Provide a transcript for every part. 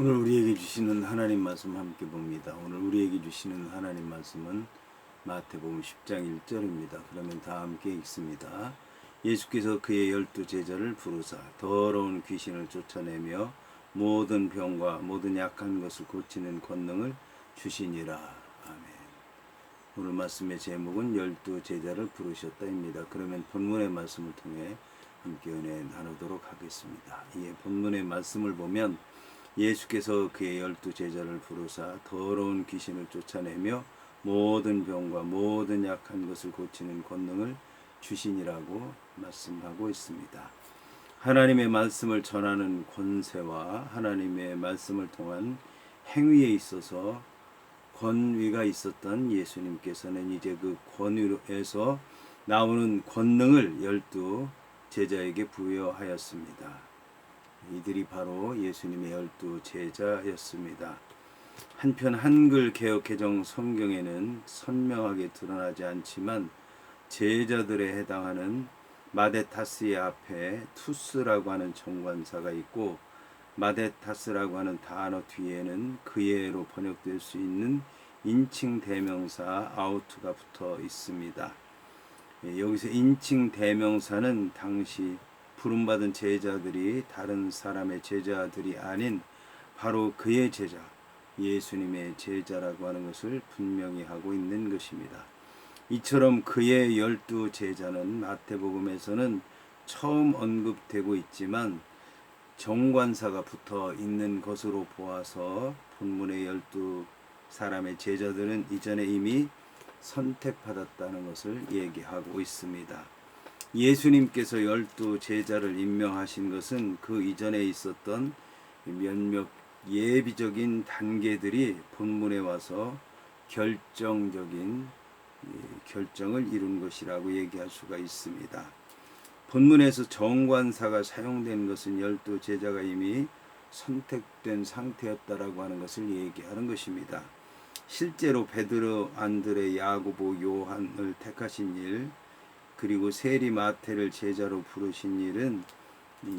오늘 우리에게 주시는 하나님 말씀 함께 봅니다. 오늘 우리에게 주시는 하나님 말씀은 마태복음 10장 1절입니다. 그러면 다 함께 읽습니다. 예수께서 그의 열두 제자를 부르사 더러운 귀신을 쫓아내며 모든 병과 모든 약한 것을 고치는 권능을 주시니라. 아멘. 오늘 말씀의 제목은 열두 제자를 부르셨다입니다. 그러면 본문의 말씀을 통해 함께 은혜 나누도록 하겠습니다. 이 본문의 말씀을 보면 예수께서 그의 열두 제자를 부르사 더러운 귀신을 쫓아내며 모든 병과 모든 약한 것을 고치는 권능을 주시니라고 말씀하고 있습니다. 하나님의 말씀을 전하는 권세와 하나님의 말씀을 통한 행위에 있어서 권위가 있었던 예수님께서는 이제 그 권위에서 나오는 권능을 열두 제자에게 부여하였습니다. 이들이 바로 예수님의 열두 제자였습니다. 한편 한글 개혁 개정 성경에는 선명하게 드러나지 않지만 제자들에 해당하는 마데타스의 앞에 투스라고 하는 정관사가 있고 마데타스라고 하는 단어 뒤에는 그예로 번역될 수 있는 인칭 대명사 아우트가 붙어 있습니다. 예, 여기서 인칭 대명사는 당시 부름받은 제자들이 다른 사람의 제자들이 아닌 바로 그의 제자, 예수님의 제자라고 하는 것을 분명히 하고 있는 것입니다. 이처럼 그의 열두 제자는 마태복음에서는 처음 언급되고 있지만 정관사가 붙어 있는 것으로 보아서 본문의 열두 사람의 제자들은 이전에 이미 선택받았다는 것을 얘기하고 있습니다. 예수님께서 열두 제자를 임명하신 것은 그 이전에 있었던 몇몇 예비적인 단계들이 본문에 와서 결정적인 결정을 이룬 것이라고 얘기할 수가 있습니다. 본문에서 정관사가 사용된 것은 열두 제자가 이미 선택된 상태였다라고 하는 것을 얘기하는 것입니다. 실제로 베드로, 안드레, 야고보, 요한을 택하신 일, 그리고 세리 마태를 제자로 부르신 일은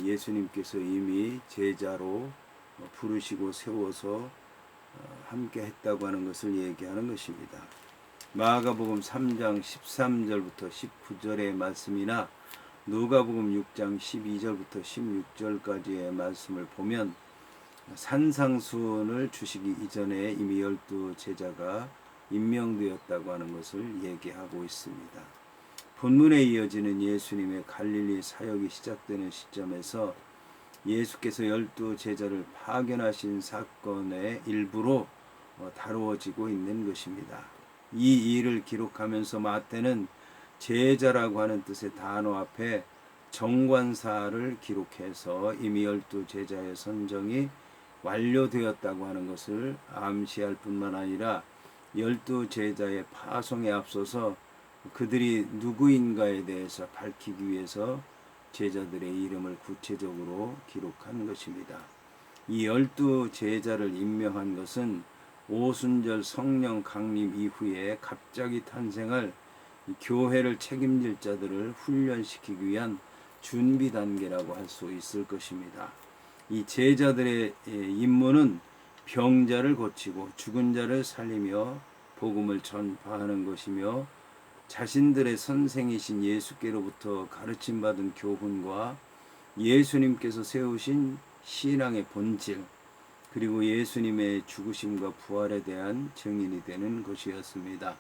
예수님께서 이미 제자로 부르시고 세워서 함께 했다고 하는 것을 얘기하는 것입니다. 마가복음 3장 13절부터 19절의 말씀이나 누가복음 6장 12절부터 16절까지의 말씀을 보면 산상수훈을 주시기 이전에 이미 열두 제자가 임명되었다고 하는 것을 얘기하고 있습니다. 본문에 이어지는 예수님의 갈릴리 사역이 시작되는 시점에서 예수께서 열두 제자를 파견하신 사건의 일부로 어, 다루어지고 있는 것입니다. 이 일을 기록하면서 마태는 제자라고 하는 뜻의 단어 앞에 정관사를 기록해서 이미 열두 제자의 선정이 완료되었다고 하는 것을 암시할 뿐만 아니라 열두 제자의 파송에 앞서서 그들이 누구인가에 대해서 밝히기 위해서 제자들의 이름을 구체적으로 기록한 것입니다. 이 열두 제자를 임명한 것은 오순절 성령 강림 이후에 갑자기 탄생할 교회를 책임질 자들을 훈련시키기 위한 준비 단계라고 할 수 있을 것입니다. 이 제자들의 임무는 병자를 고치고 죽은 자를 살리며 복음을 전파하는 것이며 자신들의 선생이신 예수께로부터 가르침 받은 교훈과 예수님께서 세우신 신앙의 본질 그리고 예수님의 죽으심과 부활에 대한 증인이 되는 것이었습니다.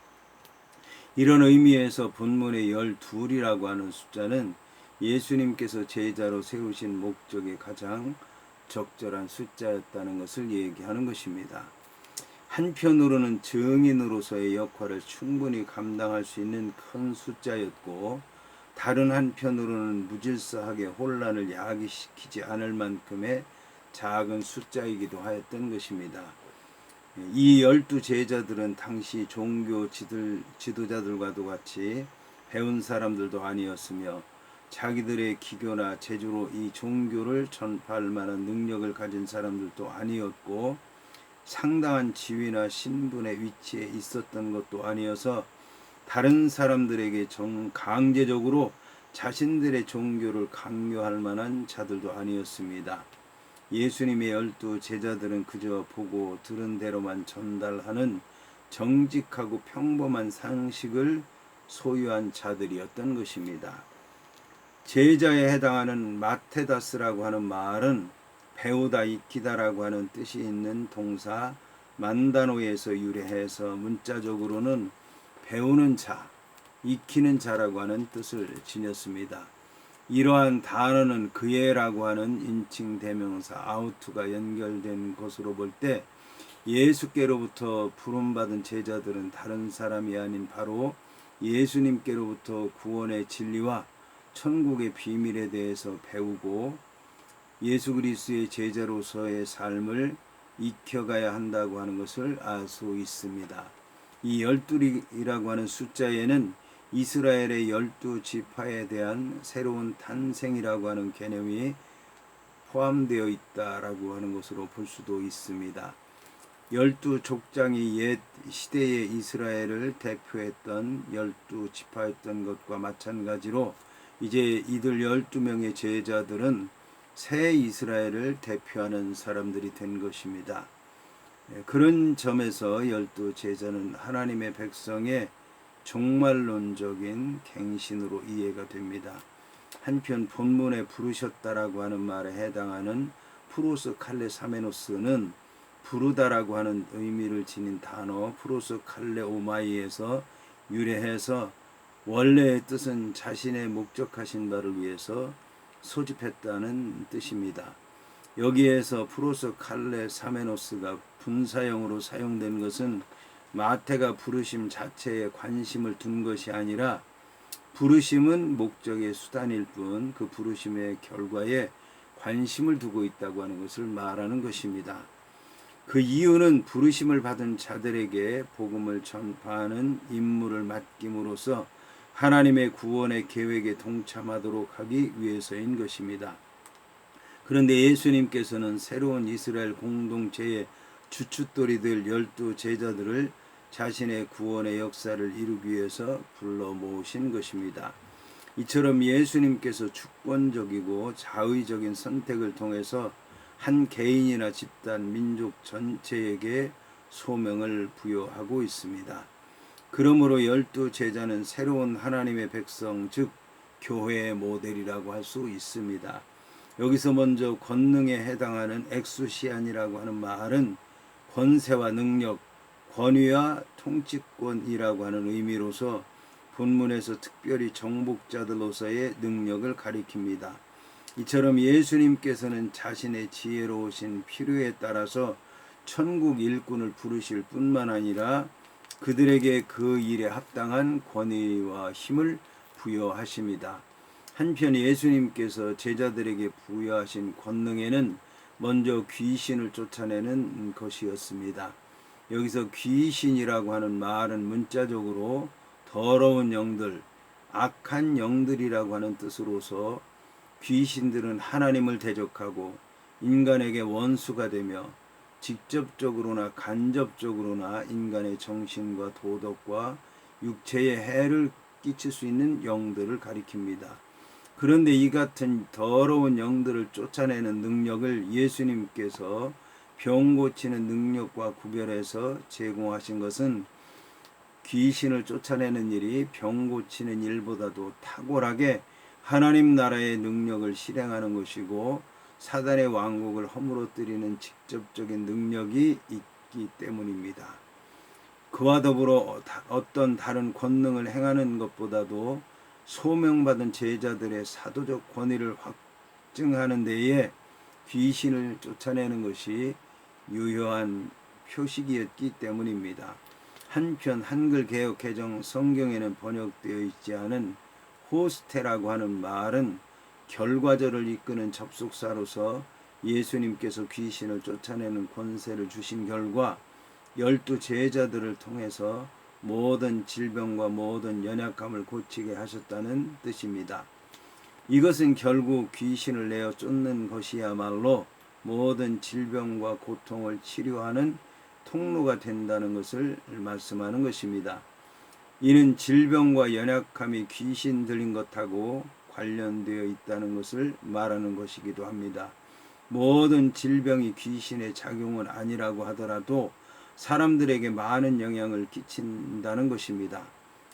이런 의미에서 본문의 열둘이라고 하는 숫자는 예수님께서 제자로 세우신 목적에 가장 적절한 숫자였다는 것을 얘기하는 것입니다. 한편으로는 증인으로서의 역할을 충분히 감당할 수 있는 큰 숫자였고 다른 한편으로는 무질서하게 혼란을 야기시키지 않을 만큼의 작은 숫자이기도 하였던 것입니다. 이 열두 제자들은 당시 종교 지들, 지도자들과도 같이 배운 사람들도 아니었으며 자기들의 기교나 재주로 이 종교를 전파할 만한 능력을 가진 사람들도 아니었고 상당한 지위나 신분의 위치에 있었던 것도 아니어서 다른 사람들에게 정 강제적으로 자신들의 종교를 강요할 만한 자들도 아니었습니다. 예수님의 열두 제자들은 그저 보고 들은 대로만 전달하는 정직하고 평범한 상식을 소유한 자들이었던 것입니다. 제자에 해당하는 마테다스라고 하는 말은 배우다 익히다라고 하는 뜻이 있는 동사 만다노에서 유래해서 문자적으로는 배우는 자, 익히는 자라고 하는 뜻을 지녔습니다. 이러한 단어는 그애라고 하는 인칭 대명사 아우트가 연결된 것으로 볼 때 예수께로부터 부름받은 제자들은 다른 사람이 아닌 바로 예수님께로부터 구원의 진리와 천국의 비밀에 대해서 배우고 예수 그리스도의 제자로서의 삶을 익혀가야 한다고 하는 것을 알 수 있습니다. 이 열둘이라고 하는 숫자에는 이스라엘의 열두 지파에 대한 새로운 탄생이라고 하는 개념이 포함되어 있다라고 하는 것으로 볼 수도 있습니다. 열두 족장이 옛 시대의 이스라엘을 대표했던 열두 지파였던 것과 마찬가지로 이제 이들 열두 명의 제자들은 새 이스라엘을 대표하는 사람들이 된 것입니다. 예, 그런 점에서 열두 제자는 하나님의 백성의 종말론적인 갱신으로 이해가 됩니다. 한편 본문에 부르셨다라고 하는 말에 해당하는 프로스 칼레 사메노스는 부르다라고 하는 의미를 지닌 단어 프로스 칼레 오마이에서 유래해서 원래의 뜻은 자신의 목적하신 바를 위해서 소집했다는 뜻입니다. 여기에서 프로스 칼레 사메노스가 분사형으로 사용된 것은 마태가 부르심 자체에 관심을 둔 것이 아니라 부르심은 목적의 수단일 뿐 그 부르심의 결과에 관심을 두고 있다고 하는 것을 말하는 것입니다. 그 이유는 부르심을 받은 자들에게 복음을 전파하는 임무를 맡김으로써 하나님의 구원의 계획에 동참하도록 하기 위해서인 것입니다. 그런데 예수님께서는 새로운 이스라엘 공동체의 주춧돌이들 열두 제자들을 자신의 구원의 역사를 이루기 위해서 불러 모으신 것입니다. 이처럼 예수님께서 주권적이고 자의적인 선택을 통해서 한 개인이나 집단, 민족 전체에게 소명을 부여하고 있습니다. 그러므로 열두 제자는 새로운 하나님의 백성, 즉 교회의 모델이라고 할 수 있습니다. 여기서 먼저 권능에 해당하는 엑수시안이라고 하는 말은 권세와 능력, 권위와 통치권이라고 하는 의미로서 본문에서 특별히 정복자들로서의 능력을 가리킵니다. 이처럼 예수님께서는 자신의 지혜로우신 필요에 따라서 천국 일꾼을 부르실 뿐만 아니라 그들에게 그 일에 합당한 권위와 힘을 부여하십니다. 한편 예수님께서 제자들에게 부여하신 권능에는 먼저 귀신을 쫓아내는 것이었습니다. 여기서 귀신이라고 하는 말은 문자적으로 더러운 영들, 악한 영들이라고 하는 뜻으로서 귀신들은 하나님을 대적하고 인간에게 원수가 되며 직접적으로나 간접적으로나 인간의 정신과 도덕과 육체에 해를 끼칠 수 있는 영들을 가리킵니다. 그런데 이 같은 더러운 영들을 쫓아내는 능력을 예수님께서 병 고치는 능력과 구별해서 제공하신 것은 귀신을 쫓아내는 일이 병 고치는 일보다도 탁월하게 하나님 나라의 능력을 실행하는 것이고 사단의 왕국을 허물어뜨리는 직접적인 능력이 있기 때문입니다. 그와 더불어 어떤 다른 권능을 행하는 것보다도 소명받은 제자들의 사도적 권위를 확증하는 데에 귀신을 쫓아내는 것이 유효한 표식이었기 때문입니다. 한편 한글 개혁 개정 성경에는 번역되어 있지 않은 호스테라고 하는 말은 결과절을 이끄는 접속사로서 예수님께서 귀신을 쫓아내는 권세를 주신 결과 열두 제자들을 통해서 모든 질병과 모든 연약함을 고치게 하셨다는 뜻입니다. 이것은 결국 귀신을 내어 쫓는 것이야말로 모든 질병과 고통을 치료하는 통로가 된다는 것을 말씀하는 것입니다. 이는 질병과 연약함이 귀신 들린 것하고 관련되어 있다는 것을 말하는 것이기도 합니다. 모든 질병이 귀신의 작용은 아니라고 하더라도 사람들에게 많은 영향을 끼친다는 것입니다.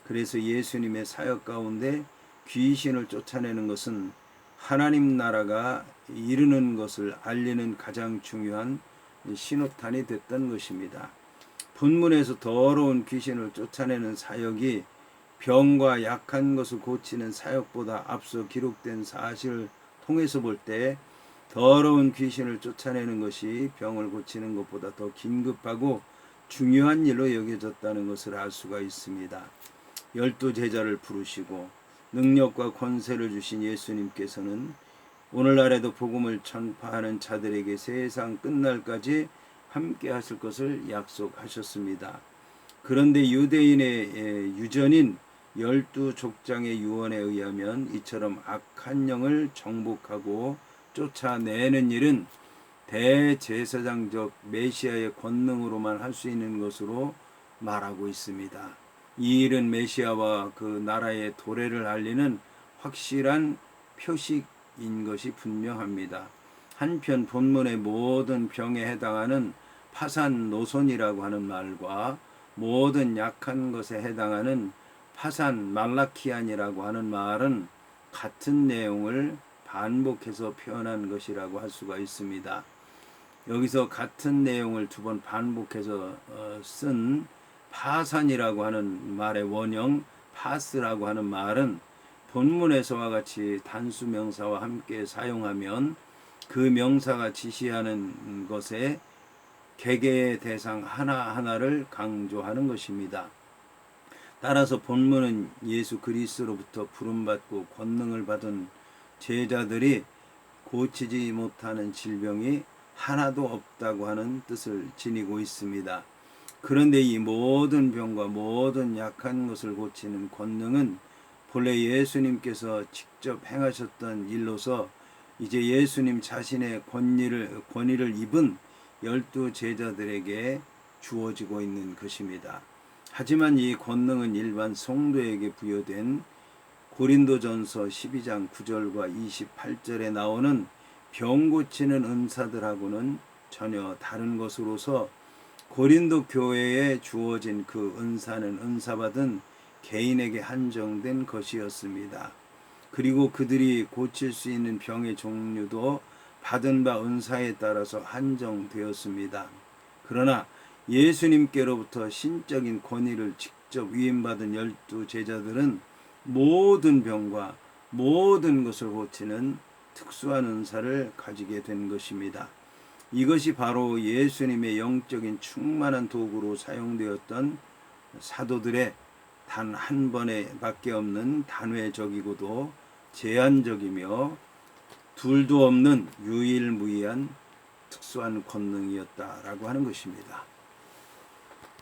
그래서 예수님의 사역 가운데 귀신을 쫓아내는 것은 하나님 나라가 이르는 것을 알리는 가장 중요한 신호탄이 됐던 것입니다. 본문에서 더러운 귀신을 쫓아내는 사역이 병과 약한 것을 고치는 사역보다 앞서 기록된 사실을 통해서 볼 때 더러운 귀신을 쫓아내는 것이 병을 고치는 것보다 더 긴급하고 중요한 일로 여겨졌다는 것을 알 수가 있습니다. 열두 제자를 부르시고 능력과 권세를 주신 예수님께서는 오늘날에도 복음을 전파하는 자들에게 세상 끝날까지 함께 하실 것을 약속하셨습니다. 그런데 유대인의 예, 유전인 열두 족장의 유언에 의하면 이처럼 악한 영을 정복하고 쫓아내는 일은 대제사장적 메시아의 권능으로만 할 수 있는 것으로 말하고 있습니다. 이 일은 메시아와 그 나라의 도래를 알리는 확실한 표식인 것이 분명합니다. 한편 본문의 모든 병에 해당하는 파산 노손이라고 하는 말과 모든 약한 것에 해당하는 파산 말라키안이라고 하는 말은 같은 내용을 반복해서 표현한 것이라고 할 수가 있습니다. 여기서 같은 내용을 두 번 반복해서 어, 쓴 파산이라고 하는 말의 원형 파스라고 하는 말은 본문에서와 같이 단수 명사와 함께 사용하면 그 명사가 지시하는 것에 개개의 대상 하나하나를 강조하는 것입니다. 따라서 본문은 예수 그리스로부터 부름받고 권능을 받은 제자들이 고치지 못하는 질병이 하나도 없다고 하는 뜻을 지니고 있습니다. 그런데 이 모든 병과 모든 약한 것을 고치는 권능은 본래 예수님께서 직접 행하셨던 일로서 이제 예수님 자신의 권위를 권위를 입은 열두 제자들에게 주어지고 있는 것입니다. 하지만 이 권능은 일반 성도에게 부여된 고린도전서 12장 9절과 28절에 나오는 병 고치는 은사들하고는 전혀 다른 것으로서 고린도 교회에 주어진 그 은사는 은사받은 개인에게 한정된 것이었습니다. 그리고 그들이 고칠 수 있는 병의 종류도 받은 바 은사에 따라서 한정되었습니다. 그러나 예수님께로부터 신적인 권위를 직접 위임받은 열두 제자들은 모든 병과 모든 것을 고치는 특수한 은사를 가지게 된 것입니다. 이것이 바로 예수님의 영적인 충만한 도구로 사용되었던 사도들의 단 한 번에 밖에 없는 단회적이고도 제한적이며 둘도 없는 유일무이한 특수한 권능이었다라고 하는 것입니다.